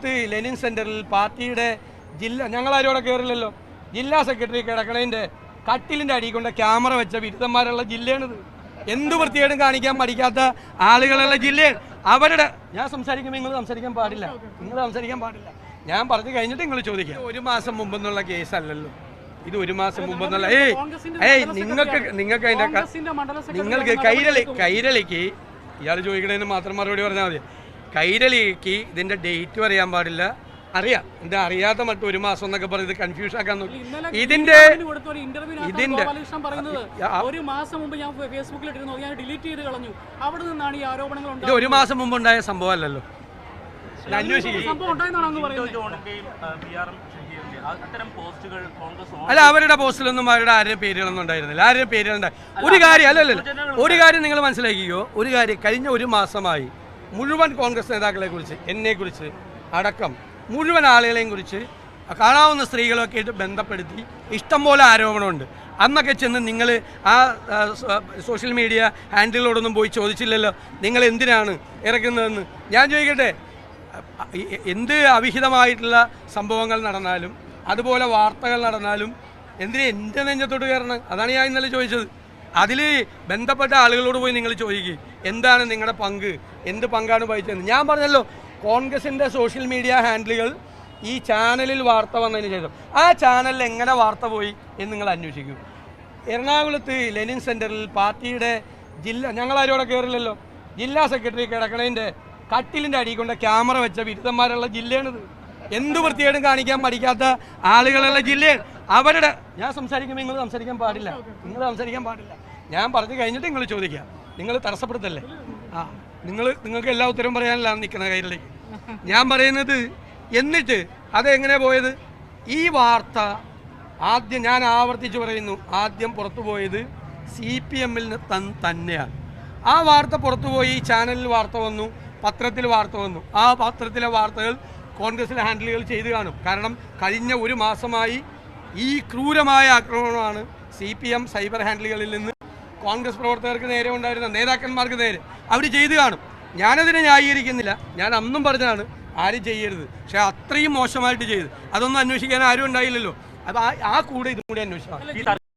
എറണാകുളത്ത് ലെനിൻ സെന്ററിൽ പാർട്ടിയുടെ ജില്ല ഞങ്ങളാരും അവിടെ കയറില്ലല്ലോ ജില്ലാ സെക്രട്ടറി കിടക്കണേന്റെ കട്ടിലിന്റെ അടി കൊണ്ട് ക്യാമറ വെച്ച ബിരുദന്മാരുള്ള ജില്ലയാണിത്. എന്ത് വൃത്തികേടും കാണിക്കാൻ പഠിക്കാത്ത ആളുകളുള്ള ജില്ലയാണ്. അവരുടെ ഞാൻ സംസാരിക്കുമ്പോൾ നിങ്ങൾ സംസാരിക്കാൻ പാടില്ല. നിങ്ങൾ സംസാരിക്കാൻ പാടില്ല. ഞാൻ പറഞ്ഞു കഴിഞ്ഞിട്ട് നിങ്ങൾ ചോദിക്കാം. ഒരു മാസം മുമ്പെന്നുള്ള കേസല്ലല്ലോ. ഇത് ഒരു മാസം മുമ്പെന്നുള്ള ഏയ് ഏയ് നിങ്ങൾക്ക് നിങ്ങൾക്ക് അതിന്റെ കോൺഗ്രസിന്റെ മണ്ഡല സെക്രട്ടറി നിങ്ങൾക്ക് കൈരളി കൈരളിക്ക് ഇയാൾ ചോദിക്കണതിന് മാത്രം മറുപടി പറഞ്ഞാൽ മതി. കൈരളിക്ക് ഇതിന്റെ ഡേറ്റ് പറയാൻ പാടില്ല. അറിയാം. എന്റെ അറിയാത്ത മറ്റും ഒരു മാസം എന്നൊക്കെ പറഞ്ഞത് കൺഫ്യൂഷൻ ആക്കാൻ നോക്കി. ഇതിന്റെ ഇതിന്റെ- ഒരു മാസം മുമ്പ് ഞാൻ ഫേസ്ബുക്കിൽ ഇട്ടിരുന്നു. ഞാൻ ഡിലീറ്റ് ചെയ്ത് കളഞ്ഞു. അവിടെ നിന്നാണ് ഈ ആരോപണങ്ങൾ ഇത് ഉണ്ടായത് ഒരു മാസം മുമ്പ് ഉണ്ടായ സംഭവം അല്ലല്ലോ. അല്ല അവരുടെ പോസ്റ്റിലൊന്നും അവരുടെ ആരുടെയും പേരുകളൊന്നും ഉണ്ടായിരുന്നില്ല. ആരുടെയും പേരുകളുണ്ടായി? ഒരു കാര്യം അല്ലല്ലോ ഒരു കാര്യം നിങ്ങൾ മനസ്സിലാക്കിയോ ഒരു കാര്യം കഴിഞ്ഞ ഒരു മാസമായി മുഴുവൻ കോൺഗ്രസ് നേതാക്കളെ കുറിച്ച് എന്നെ കുറിച്ച് അടക്കം മുഴുവൻ ആളുകളെയും കുറിച്ച് കാണാവുന്ന സ്ത്രീകളൊക്കെ ആയിട്ട് ബന്ധപ്പെടുത്തി ഇഷ്ടംപോലെ ആരോപണമുണ്ട്. അന്നൊക്കെ ചെന്ന് നിങ്ങൾ ആ, സോഷ്യൽ മീഡിയ ഹാൻഡിലോടൊന്നും പോയി ചോദിച്ചില്ലല്ലോ നിങ്ങൾ എന്തിനാണ് ഇറക്കുന്നതെന്ന് ഞാൻ ചോദിക്കട്ടെ എന്ത് അവിഹിതമായിട്ടുള്ള സംഭവങ്ങൾ നടന്നാലും അതുപോലെ വാർത്തകൾ നടന്നാലും എന്തിനാ എന്റെ നെഞ്ചത്തോട്ട് കയറണം? അതാണ് ഞാൻ ഇന്നലെ ചോദിച്ചത്. അതിൽ ബന്ധപ്പെട്ട ആളുകളോട് പോയി നിങ്ങൾ ചോദിക്കുക എന്താണ് നിങ്ങളുടെ പങ്ക് എന്ത് പങ്കാണ് വഹിച്ചതെന്ന്. ഞാൻ പറഞ്ഞല്ലോ കോൺഗ്രസിന്റെ സോഷ്യൽ മീഡിയ ഹാൻഡിലുകൾ ഈ ചാനലിൽ വാർത്ത വന്നതിന് ശേഷം. ആ ചാനലിൽ എങ്ങനെ വാർത്ത പോയി എന്ന് നിങ്ങൾ അന്വേഷിക്കും. എറണാകുളത്ത് ലെനിൻ സെന്ററിൽ പാർട്ടിയുടെ ജില്ല ഞങ്ങളാരും അവിടെ കയറില്ലല്ലോ ജില്ലാ സെക്രട്ടറി കിടക്കണേന്റെ കട്ടിലിന്റെ അടി കൊണ്ട് ക്യാമറ വെച്ച ബിരുദന്മാരുള്ള ജില്ലയാണിത്. എന്ത് വൃത്തികേടും കാണിക്കാൻ പഠിക്കാത്ത ആളുകളുള്ള ജില്ലയാണ്. അവരുടെ ഞാൻ സംസാരിക്കുമ്പോൾ നിങ്ങൾ സംസാരിക്കാൻ പാടില്ല. നിങ്ങൾ സംസാരിക്കാൻ പാടില്ല. ഞാൻ പറഞ്ഞു കഴിഞ്ഞിട്ട് നിങ്ങൾ ചോദിക്കാം. നിങ്ങൾ തടസ്സപ്പെടുത്തല്ലേ? ആ നിങ്ങൾ നിങ്ങൾക്ക് എല്ലാ ഉത്തരവും പറയാനല്ല നിൽക്കുന്ന കയ്യിലേക്ക്. ഞാൻ പറയുന്നത് എന്നിട്ട് അതെങ്ങനെ പോയത്? ഈ വാർത്ത ആദ്യം ഞാൻ ആവർത്തിച്ച് പറയുന്നു. ആദ്യം പുറത്തു പോയത് സി പി എമ്മിൽ നിന്ന് തൻ തന്നെയാണ്. ആ വാർത്ത പുറത്തുപോയി ചാനലിൽ വാർത്ത വന്നു പത്രത്തിൽ വാർത്ത വന്നു. ആ പത്രത്തിലെ വാർത്തകൾ കോൺഗ്രസിലെ ഹാൻഡിലുകൾ ചെയ്തു കാണും. കാരണം കഴിഞ്ഞ ഒരു മാസമായി ഈ ക്രൂരമായ ആക്രമണമാണ് സി പി എം സൈബർ ഹാൻഡിലുകളിൽ നിന്ന് കോൺഗ്രസ് പ്രവർത്തകർക്ക് നേരെ ഉണ്ടായിരുന്ന നേതാക്കന്മാർക്ക് നേരെ. അവർ ചെയ്തു കാണും. ഞാനതിനെ ന്യായീകരിക്കുന്നില്ല. ഞാൻ അന്നും പറഞ്ഞതാണ് ആരും ചെയ്യരുത്. പക്ഷേ അത്രയും മോശമായിട്ട് ചെയ്ത്. അതൊന്നും അന്വേഷിക്കാൻ ആരും ഉണ്ടായില്ലല്ലോ. അത് ആ- കൂടെ ഇതും കൂടി അന്വേഷിക്കണം.